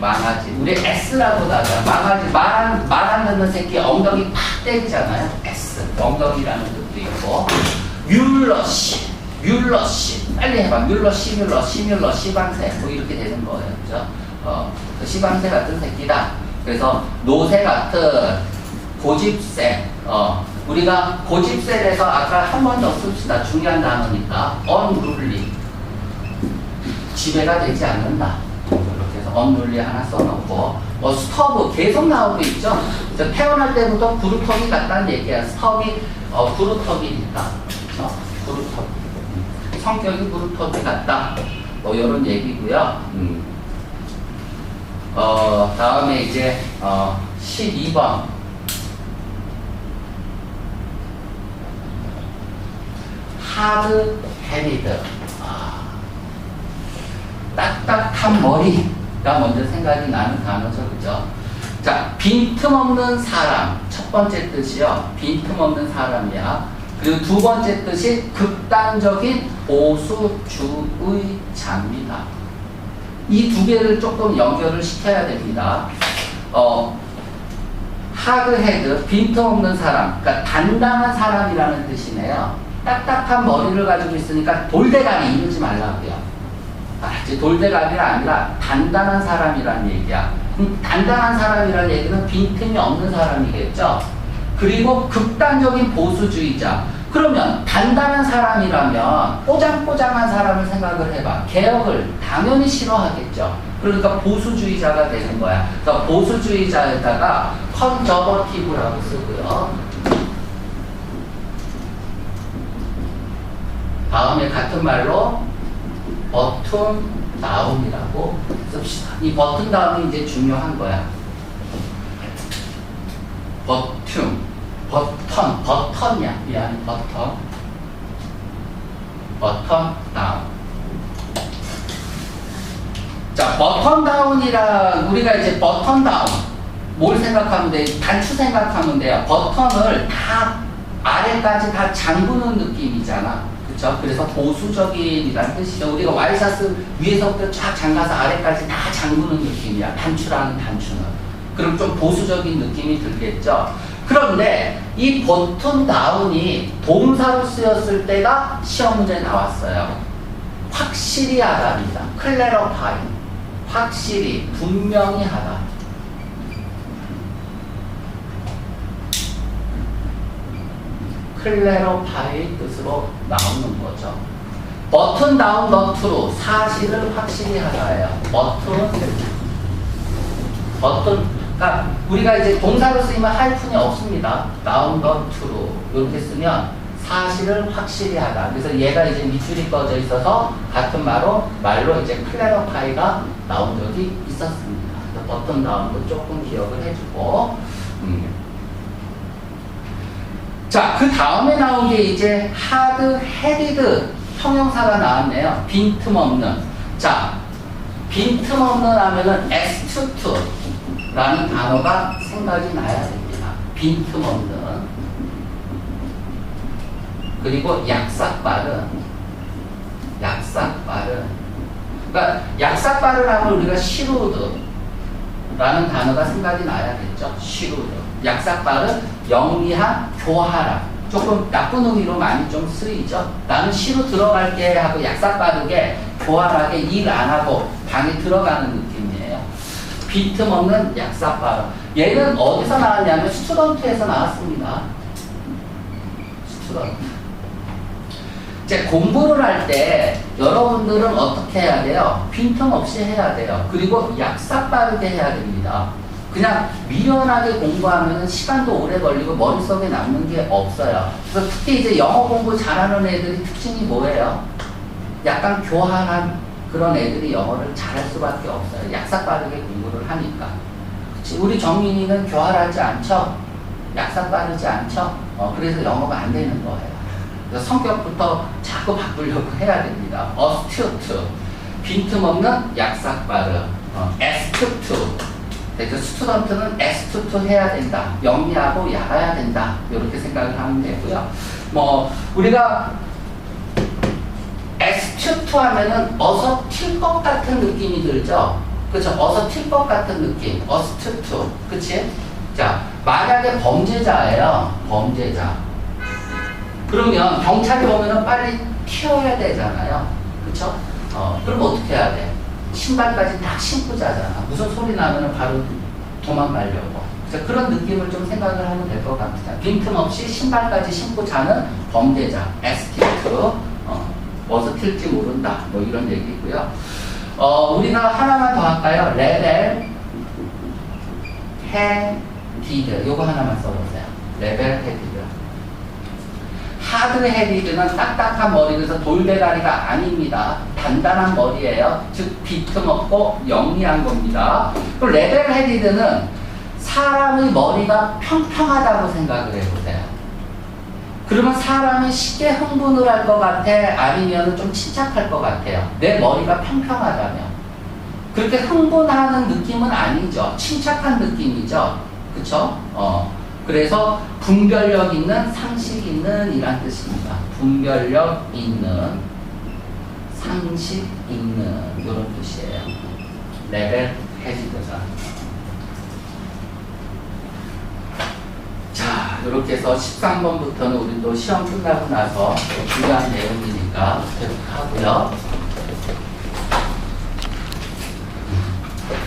망아지. 우리 S라고 하잖아. 망아지. 말, 말안 듣는 새끼 엉덩이 팍 때리잖아요. S. 엉덩이라는 뜻도 있고. 뮬러시. 뮬러시. 빨리 해봐. 뮬러, 시뮬러, 시방새. 뭐 이렇게 되는. 그죠? 어, 그 시방새 같은 새끼다. 그래서 노새 같은 고집새. 어, 우리가 고집새에서 아까 한 번 더 씁시다. 중요한 단어니까. unruly. 지배가 되지 않는다. 해서 언룰리 하나 써놓고 뭐 스터브 계속 나오고 있죠. 저 태어날 때부터 구루터기 같다는 얘기야. 스터비 어, 구루터기니까 어, 구루터기 음. 성격이 구루터기 같다. 뭐 이런 얘기고요. 음. 어 다음에 이제 어, 12번 하드 헤리드 아. 딱딱한 머리 가 먼저 생각이 나는 단어죠, 그죠? 자, 빈틈없는 사람. 첫 번째 뜻이요. 빈틈없는 사람이야. 그리고 두 번째 뜻이 극단적인 보수주의 자입니다. 이 두 개를 조금 연결을 시켜야 됩니다. 어, 하드헤드, 빈틈없는 사람, 그러니까 단단한 사람이라는 뜻이네요. 딱딱한 머리를 가지고 있으니까 돌대가리 이러지 말라고요. 알았지? 돌대가리가 아니라 단단한 사람이라는 얘기야. 단단한 사람이라는 얘기는 빈틈이 없는 사람이겠죠? 그리고 극단적인 보수주의자. 그러면 단단한 사람이라면 꼬장꼬장한 사람을 생각을 해봐. 개혁을 당연히 싫어하겠죠. 그러니까 보수주의자가 되는 거야. 그래서 보수주의자에다가 컨저버티브라고 쓰고요. 다음에 같은 말로 버튼 다운이라고 씁시다. 이 버튼 다운이 이제 중요한 거야. 버튼, 버튼, 버튼이야. 미안해, 버튼. 버튼 다운. 자, 버튼 다운이라 우리가 이제 버튼 다운 뭘 생각하면 돼? 단추 생각하면 돼요. 버튼을 다 아래까지 다 잠그는 느낌이잖아. 그렇죠? 그래서 보수적인이라는 뜻이죠. 우리가 와이셔츠 위에서부터 쫙 잠가서 아래까지 다 잠그는 느낌이야. 단추라는 단추는. 그럼 좀 보수적인 느낌이 들겠죠. 그런데 이 버튼 다운이 동사로 쓰였을 때가 시험 문제에 나왔어요. 확실히 하다입니다. 클레러파이. 확실히, 분명히 하다. 클레러파의 뜻으로 나오는 거죠. 버튼 다운 너트로 사실을 확실히 하다예요. 버튼 버튼 그러니까 우리가 이제 동사로 쓰이면 하이픈이 없습니다. 다운 너트로 이렇게 쓰면 사실을 확실히 하다. 그래서 얘가 이제 밑줄이 꺼져 있어서 같은 말로 말로 이제 클레러파이가 나온 적이 있었습니다. 버튼 다운도 조금 기억을 해주고. 음. 자, 그 다음에 나온 게 이제 하드 헤디드 형용사가 나왔네요. 빈틈없는. 자, 빈틈없는 하면은 에스투트라는 단어가 생각이 나야 됩니다. 빈틈없는. 그리고 약삭빠른. 약삭빠른. 그러니까 약삭빠른 하면 우리가 시루드라는 단어가 생각이 나야겠죠. 시루드. 약삭빠른 영리한 교활함. 조금 나쁜 의미로 많이 좀 쓰이죠. 나는 시로 들어갈게 하고 약삭 빠르게 교활하게 일 안 하고 방에 들어가는 느낌이에요. 빈틈없는 약삭 빠름. 얘는 어디서 나왔냐면 스튜던트에서 나왔습니다. 스튜던트. 이제 공부를 할 때 여러분들은 어떻게 해야 돼요? 빈틈 없이 해야 돼요. 그리고 약삭 빠르게 해야 됩니다. 그냥 미련하게 공부하면 시간도 오래 걸리고 머릿속에 남는 게 없어요. 그래서 특히 이제 영어 공부 잘하는 애들이 특징이 뭐예요? 약간 교활한 그런 애들이 영어를 잘할 수밖에 없어요. 약삭 빠르게 공부를 하니까. 그치? 우리 정민이는 교활하지 않죠? 약삭 빠르지 않죠? 어, 그래서 영어가 안 되는 거예요. 그래서 성격부터 자꾸 바꾸려고 해야 됩니다. 어스튜트, 빈틈없는 약삭 빠르, 어, 에스튜트, 그래서 스튜던트는 에스투트 해야 된다. 영리하고 야가야 된다. 이렇게 생각을 하면 되고요. 뭐 우리가 에스투트 하면은 어서 튈 것 같은 느낌이 들죠. 그쵸? 어서 튈 것 같은 느낌. 어스트 투. 그치? 자, 만약에 범죄자예요. 범죄자. 그러면 경찰이 오면은 빨리 튀어야 되잖아요. 그쵸? 어, 그럼 어떻게 해야 돼? 신발까지 딱 신고 자잖아. 무슨 소리 나면은 바로 도망가려고. 그래서 그런 느낌을 좀 생각을 하면 될 것 같습니다. 빈틈없이 신발까지 신고 자는 범죄자. 에스티트. 어, 어디서 튈지 모른다. 뭐 이런 얘기고요. 어, 우리가 하나만 더 할까요? 레벨 헤디드. 요거 하나만 써보세요. 레벨 헤디드. 하드 헤디드는 딱딱한 머리에서 돌대가리가 아닙니다. 단단한 머리예요. 즉 비틈없고 영리한 겁니다. 또 레벨 헤디드는 사람의 머리가 평평하다고 생각을 해보세요. 그러면 사람이 쉽게 흥분을 할 것 같아? 아니면 좀 침착할 것 같아요? 내 머리가 평평하다면. 그렇게 흥분하는 느낌은 아니죠. 침착한 느낌이죠. 그쵸? 어. 그래서 분별력 있는, 상식 있는 이란 뜻입니다. 분별력 있는, 상식 있는 이런 뜻이에요. 레벨 해지도사. 자, 이렇게 해서 13번부터는 우리 또 시험 끝나고 나서 또 중요한 내용이니까 계속 하고요.